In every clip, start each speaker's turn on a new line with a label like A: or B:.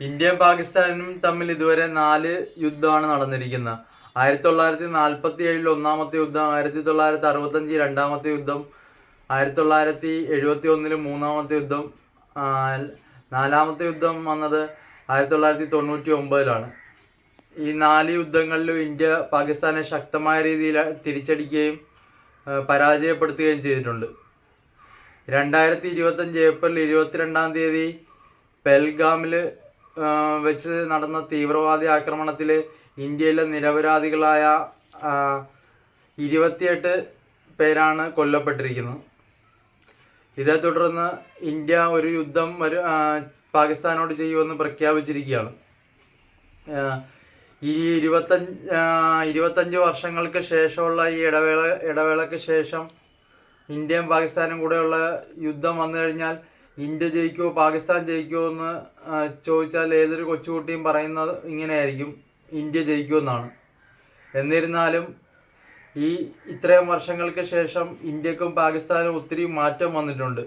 A: ഇന്ത്യയും പാകിസ്ഥാനും തമ്മിൽ ഇതുവരെ നാല് യുദ്ധമാണ് നടന്നിരിക്കുന്നത്. ആയിരത്തി തൊള്ളായിരത്തി നാൽപ്പത്തി ഏഴിൽ ഒന്നാമത്തെ യുദ്ധം ആയിരത്തി തൊള്ളായിരത്തി അറുപത്തഞ്ച് രണ്ടാമത്തെ യുദ്ധം ആയിരത്തി തൊള്ളായിരത്തി എഴുപത്തി ഒന്നിൽ മൂന്നാമത്തെ യുദ്ധം നാലാമത്തെ യുദ്ധം വന്നത് ആയിരത്തി തൊള്ളായിരത്തി തൊണ്ണൂറ്റി ഒമ്പതിലാണ് ഈ നാല് യുദ്ധങ്ങളിലും ഇന്ത്യ പാകിസ്ഥാനെ ശക്തമായ രീതിയിൽ തിരിച്ചടിക്കുകയും പരാജയപ്പെടുത്തുകയും ചെയ്തിട്ടുണ്ട്. രണ്ടായിരത്തി ഇരുപത്തഞ്ച് ഏപ്രിൽ ഇരുപത്തിരണ്ടാം തീയതി പെൽഗാമിൽ വെച്ച് നടന്ന തീവ്രവാദി ആക്രമണത്തിൽ ഇന്ത്യയിലെ നിരപരാധികളായ ഇരുപത്തിയെട്ട് പേരാണ് കൊല്ലപ്പെട്ടിരിക്കുന്നത്. ഇതേ തുടർന്ന് ഇന്ത്യ ഒരു യുദ്ധം ഒരു പാകിസ്ഥാനോട് ചെയ്യുമെന്ന് പ്രഖ്യാപിച്ചിരിക്കുകയാണ്. ഈ ഇരുപത്തഞ്ച് ഇരുപത്തഞ്ച് വർഷങ്ങൾക്ക് ശേഷമുള്ള ഈ ഇടവേള ഇടവേളയ്ക്ക് ശേഷം ഇന്ത്യയും പാകിസ്ഥാനും കൂടെയുള്ള യുദ്ധം വന്നു കഴിഞ്ഞാൽ ഇന്ത്യ ജയിക്കുമോ പാകിസ്ഥാൻ ജയിക്കുമോ എന്ന് ചോദിച്ചാൽ ഏതൊരു കൊച്ചുകുട്ടിയും പറയുന്നത് ഇങ്ങനെയായിരിക്കും. ഇന്ത്യ ജയിക്കുമെന്നാണ് എന്നിരുന്നാലും ഈ ഇത്രയും വർഷങ്ങൾക്ക് ശേഷം ഇന്ത്യക്കും പാകിസ്ഥാനും ഒത്തിരി മാറ്റം വന്നിട്ടുണ്ട്.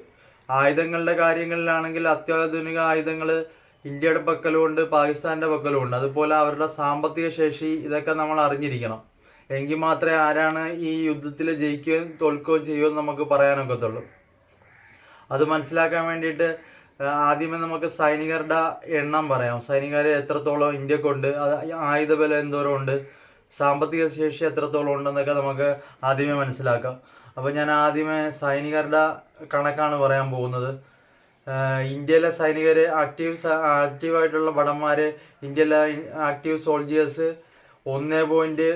A: ആയുധങ്ങളുടെ കാര്യങ്ങളിലാണെങ്കിൽ അത്യാധുനിക ആയുധങ്ങൾ ഇന്ത്യയുടെ പക്കലുമുണ്ട് പാകിസ്ഥാന്റെ പക്കലുമുണ്ട് അതുപോലെ അവരുടെ സാമ്പത്തിക ശേഷി ഇതൊക്കെ നമ്മൾ അറിഞ്ഞിരിക്കണം. എങ്കിൽ മാത്രമേ ആരാണ് ഈ യുദ്ധത്തിൽ ജയിക്കുകയും തോൽക്കുകയും ചെയ്യുമെന്ന് നമുക്ക് പറയാനൊക്കത്തുള്ളൂ. അത് മനസ്സിലാക്കാൻ വേണ്ടിയിട്ട് ആദ്യമേ നമുക്ക് സൈനികരുടെ എണ്ണം പറയാം. സൈനികർ എത്രത്തോളം ഇന്ത്യക്കുണ്ട് അത് ആയുധബലം എന്തോരം ഉണ്ട് സാമ്പത്തിക ശേഷി എത്രത്തോളം ഉണ്ടെന്നൊക്കെ നമുക്ക് ആദ്യമേ മനസ്സിലാക്കാം. അപ്പോൾ ഞാൻ ആദ്യമേ സൈനികരുടെ കണക്കാണ് പറയാൻ പോകുന്നത്. ഇന്ത്യയിലെ സൈനികർ ആക്റ്റീവ് ആക്റ്റീവായിട്ടുള്ള ഭടന്മാർ ഇന്ത്യയിലെ ആക്റ്റീവ് സോൾജിയേഴ്സ് ഒന്ന് പോയിന്റ്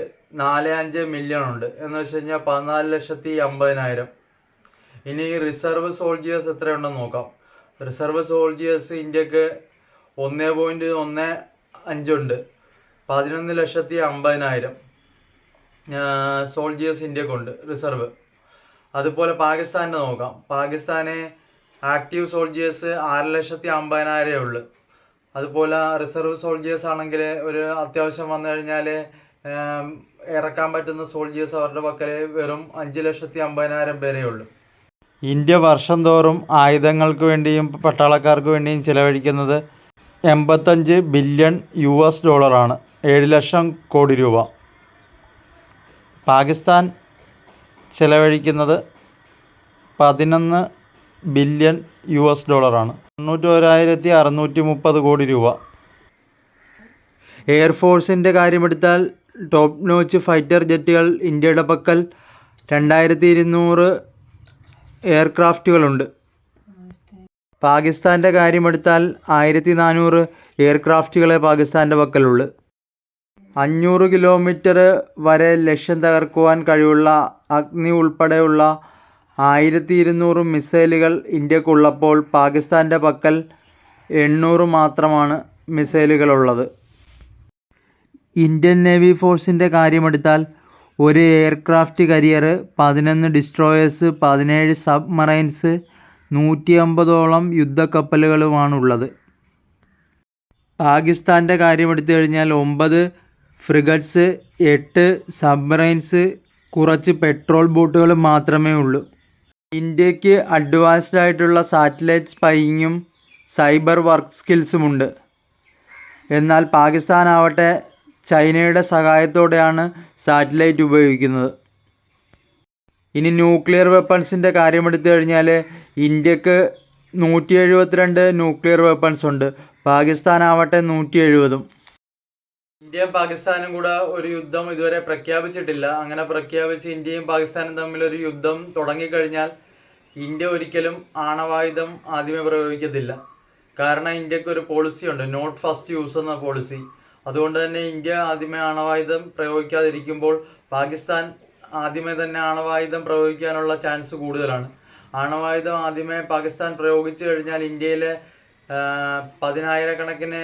A: നാല് അഞ്ച് മില്യൺ ഉണ്ട്. എന്ന് വെച്ച് കഴിഞ്ഞാൽ പതിനാല് ലക്ഷത്തി അമ്പതിനായിരം. ഇനി റിസർവ് സോൾജിയേഴ്സ് എത്രയുണ്ടെന്ന് നോക്കാം. റിസർവ് സോൾജിയേഴ്സ് ഇന്ത്യയ്ക്ക് ഒന്ന് പോയിന്റ് ഒന്ന് അഞ്ചുണ്ട് പതിനൊന്ന് ലക്ഷത്തി അമ്പതിനായിരം സോൾജിയേഴ്സ് ഇന്ത്യക്കുണ്ട് റിസർവ് അതുപോലെ പാകിസ്ഥാനെ നോക്കാം. പാകിസ്ഥാന് ആക്റ്റീവ് സോൾജിയേഴ്സ് ആറ് ലക്ഷത്തി അമ്പതിനായിരമേ ഉള്ളൂ. അതുപോലെ റിസർവ് സോൾജിയേഴ്സ് ആണെങ്കിൽ ഒരു അത്യാവശ്യം വന്നു കഴിഞ്ഞാൽ ഇറക്കാൻ പറ്റുന്ന സോൾജിയേഴ്സ് അവരുടെ പക്കൽ വെറും അഞ്ച് ലക്ഷത്തി അമ്പതിനായിരം പേരേ ഉള്ളൂ. ഇന്ത്യ വർഷം തോറും ആയുധങ്ങൾക്ക് വേണ്ടിയും പട്ടാളക്കാർക്ക് വേണ്ടിയും ചിലവഴിക്കുന്നത് എൺപത്തഞ്ച് ബില്യൺ യു എസ് ഡോളറാണ്. ഏഴ് ലക്ഷം കോടി രൂപ. പാകിസ്ഥാൻ ചിലവഴിക്കുന്നത് പതിനൊന്ന് ബില്യൺ യു എസ് ഡോളറാണ്. തൊണ്ണൂറ്റോരായിരത്തി അറുന്നൂറ്റി മുപ്പത് കോടി രൂപ. എയർഫോഴ്സിന്റെ കാര്യമെടുത്താൽ ടോപ്പ് നോച്ച് ഫൈറ്റർ ജെറ്റുകൾ ഇന്ത്യയുടെ പക്കൽ രണ്ടായിരത്തി ഇരുന്നൂറ് എയർക്രാഫ്റ്റുകളുണ്ട്. പാകിസ്ഥാന്റെ കാര്യമെടുത്താൽ ആയിരത്തി നാനൂറ് എയർക്രാഫ്റ്റുകളെ പാകിസ്ഥാന്റെ പക്കലുള്ളൂ. അഞ്ഞൂറ് കിലോമീറ്റർ വരെ ലക്ഷ്യം തകർക്കുവാൻ കഴിവുള്ള അഗ്നി ഉൾപ്പെടെയുള്ള ആയിരത്തി ഇരുന്നൂറ് മിസൈലുകൾ ഇന്ത്യക്കുള്ളപ്പോൾ പാകിസ്ഥാന്റെ പക്കൽ എണ്ണൂറ് മാത്രമാണ് മിസൈലുകളുള്ളത്. ഇന്ത്യൻ നേവി ഫോഴ്സിന്റെ കാര്യമെടുത്താൽ ഒരു എയർക്രാഫ്റ്റ് കരിയർ പതിനൊന്ന് ഡിസ്ട്രോയേഴ്സ് പതിനേഴ് സബ്മറൈൻസ് നൂറ്റിയമ്പതോളം യുദ്ധക്കപ്പലുകളുമാണുള്ളത്. പാകിസ്ഥാന്റെ കാര്യമെടുത്തു കഴിഞ്ഞാൽ ഒമ്പത് ഫ്രിഗറ്റ്സ് എട്ട് സബ്മറൈൻസ് കുറച്ച് പെട്രോൾ ബോട്ടുകൾ മാത്രമേ ഉള്ളൂ. ഇന്ത്യയ്ക്ക് അഡ്വാൻസ്ഡ് ആയിട്ടുള്ള സാറ്റലൈറ്റ് സ്പൈയിങ്ങും സൈബർ വർക്ക് സ്കിൽസുമുണ്ട്. എന്നാൽ പാകിസ്ഥാൻ ആവട്ടെ ചൈനയുടെ സഹായത്തോടെയാണ് സാറ്റലൈറ്റ് ഉപയോഗിക്കുന്നത്. ഇനി ന്യൂക്ലിയർ വെപ്പൺസിന്റെ കാര്യമെടുത്തു കഴിഞ്ഞാൽ ഇന്ത്യയ്ക്ക് നൂറ്റി എഴുപത്തിരണ്ട് ന്യൂക്ലിയർ വെപ്പൺസ് ഉണ്ട്. പാകിസ്ഥാൻ ആവട്ടെ നൂറ്റി എഴുപതും ഇന്ത്യയും പാകിസ്ഥാനും കൂടെ ഒരു യുദ്ധം ഇതുവരെ പ്രഖ്യാപിച്ചിട്ടില്ല. അങ്ങനെ പ്രഖ്യാപിച്ച് ഇന്ത്യയും പാകിസ്ഥാനും തമ്മിൽ ഒരു യുദ്ധം തുടങ്ങിക്കഴിഞ്ഞാൽ ഇന്ത്യ ഒരിക്കലും ആണവായുധം ആദ്യമേ പ്രയോഗിക്കത്തില്ല. കാരണം ഇന്ത്യയ്ക്ക് ഒരു പോളിസി ഉണ്ട്. നോട്ട് ഫസ്റ്റ് യൂസ് എന്ന പോളിസി അതുകൊണ്ട് തന്നെ ഇന്ത്യ ആദ്യമേ ആണവായുധം പ്രയോഗിക്കാതിരിക്കുമ്പോൾ പാകിസ്ഥാൻ ആദ്യമേ തന്നെ ആണവായുധം പ്രയോഗിക്കാനുള്ള ചാൻസ് കൂടുതലാണ്. ആണവായുധം ആദ്യമേ പാകിസ്ഥാൻ പ്രയോഗിച്ചു കഴിഞ്ഞാൽ ഇന്ത്യയിലെ പതിനായിരക്കണക്കിന്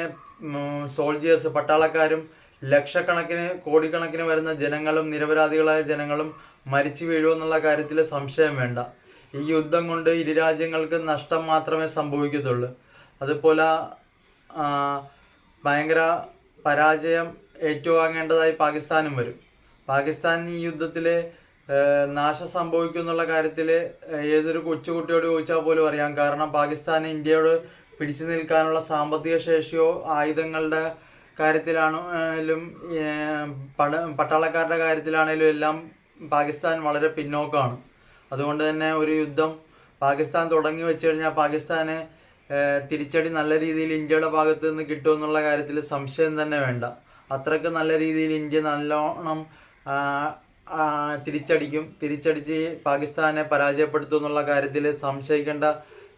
A: സോൾജിയേഴ്സ് പട്ടാളക്കാരും ലക്ഷക്കണക്കിന് കോടിക്കണക്കിന് വരുന്ന ജനങ്ങളും നിരപരാധികളായ ജനങ്ങളും മരിച്ചു വീഴുമെന്നുള്ള കാര്യത്തിൽ സംശയം വേണ്ട. ഈ യുദ്ധം കൊണ്ട് ഇരു രാജ്യങ്ങൾക്ക് നഷ്ടം മാത്രമേ സംഭവിക്കത്തുള്ളൂ. അതുപോലെ ഭയങ്കര പരാജയം ഏറ്റുവാങ്ങേണ്ടതായി പാകിസ്ഥാനും വരും. പാകിസ്ഥാൻ ഈ യുദ്ധത്തിൽ നാശം സംഭവിക്കും എന്നുള്ള കാര്യത്തിൽ ഏതൊരു കൊച്ചുകുട്ടിയോട് ചോദിച്ചാൽ പോലും അറിയാം. കാരണം പാകിസ്ഥാൻ ഇന്ത്യയോട് പിടിച്ചു നിൽക്കാനുള്ള സാമ്പത്തിക ശേഷിയോ ആയുധങ്ങളുടെ കാര്യത്തിലാണെങ്കിലും പട പട്ടാളക്കാരുടെ കാര്യത്തിലാണെങ്കിലും എല്ലാം പാകിസ്ഥാൻ വളരെ പിന്നോക്കമാണ് അതുകൊണ്ട് തന്നെ ഒരു യുദ്ധം പാകിസ്ഥാൻ തുടങ്ങി വെച്ച് കഴിഞ്ഞാൽ പാകിസ്ഥാന് തിരിച്ചടി നല്ല രീതിയിൽ ഇന്ത്യയുടെ ഭാഗത്ത് നിന്ന് കിട്ടുമെന്നുള്ള കാര്യത്തിൽ സംശയം തന്നെ വേണ്ട. അത്രയ്ക്ക് നല്ല രീതിയിൽ ഇന്ത്യ നല്ലോണം തിരിച്ചടിക്കും. തിരിച്ചടിച്ച് പാകിസ്ഥാനെ പരാജയപ്പെടുത്തും എന്നുള്ള കാര്യത്തിൽ സംശയിക്കേണ്ട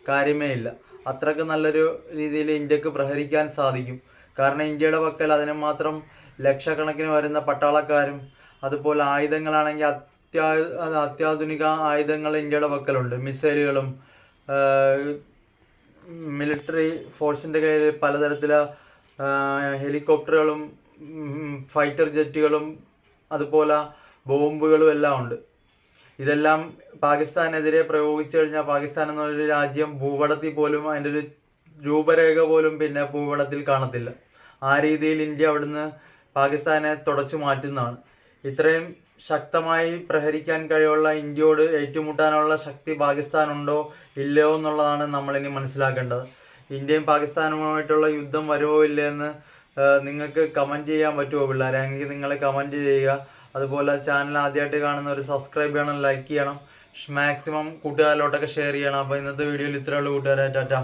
A: കാര്യമേ ഇല്ല. അത്രയ്ക്ക് നല്ലൊരു രീതിയിൽ ഇന്ത്യയ്ക്ക് പ്രഹരിക്കാൻ സാധിക്കും. കാരണം ഇന്ത്യയുടെ പക്കൽ അതിന് മാത്രം ലക്ഷക്കണക്കിന് വരുന്ന പട്ടാളക്കാരും അതുപോലെ ആയുധങ്ങളാണെങ്കിൽ അത്യാ അത്യാധുനിക ആയുധങ്ങൾ ഇന്ത്യയുടെ പക്കലുണ്ട്. മിസൈലുകളും മിലിറ്ററി ഫോഴ്സിന്റെ കയ്യിൽ പലതരത്തിലെ ഹെലികോപ്റ്ററുകളും ഫൈറ്റർ ജെറ്റുകളും അതുപോലെ ബോംബുകളും എല്ലാം ഉണ്ട്. ഇതെല്ലാം പാകിസ്ഥാനെതിരെ പ്രയോഗിച്ചു കഴിഞ്ഞാൽ പാകിസ്ഥാൻ എന്നൊരു രാജ്യം ഭൂപടത്തിൽ പോലും അതിന്റെ ഒരു രൂപരേഖ പോലും പിന്നെ ഭൂപടത്തിൽ കാണത്തില്ല. ആ രീതിയിൽ ഇന്ത്യ അവിടുന്ന് പാകിസ്ഥാനെ തുടച്ചു മാറ്റുന്നതാണ്. ഇത്രയും ശക്തമായി പ്രഹരിക്കാൻ കഴിവുള്ള ഇന്ത്യയോട് ഏറ്റുമുട്ടാനുള്ള ശക്തി പാകിസ്ഥാനുണ്ടോ ഇല്ലയോ എന്നുള്ളതാണ് നമ്മളിനി മനസ്സിലാക്കേണ്ടത്. ഇന്ത്യയും പാകിസ്ഥാനുമായിട്ടുള്ള യുദ്ധം വരുമോ ഇല്ലയോ എന്ന് നിങ്ങൾക്ക് കമന്റ് ചെയ്യാൻ പറ്റുമോ പിള്ളേരെ? എങ്കിൽ നിങ്ങൾ കമന്റ് ചെയ്യുക. അതുപോലെ ചാനൽ ആദ്യമായിട്ട് കാണുന്ന ഒരു സബ്സ്ക്രൈബ് ചെയ്യണം ലൈക്ക് ചെയ്യണം. മാക്സിമം കൂട്ടുകാരിലോട്ടൊക്കെ ഷെയർ ചെയ്യണം. അപ്പോൾ ഇന്നത്തെ വീഡിയോയിൽ ഇത്രയുള്ള കൂട്ടുകാരെ. ടാറ്റ.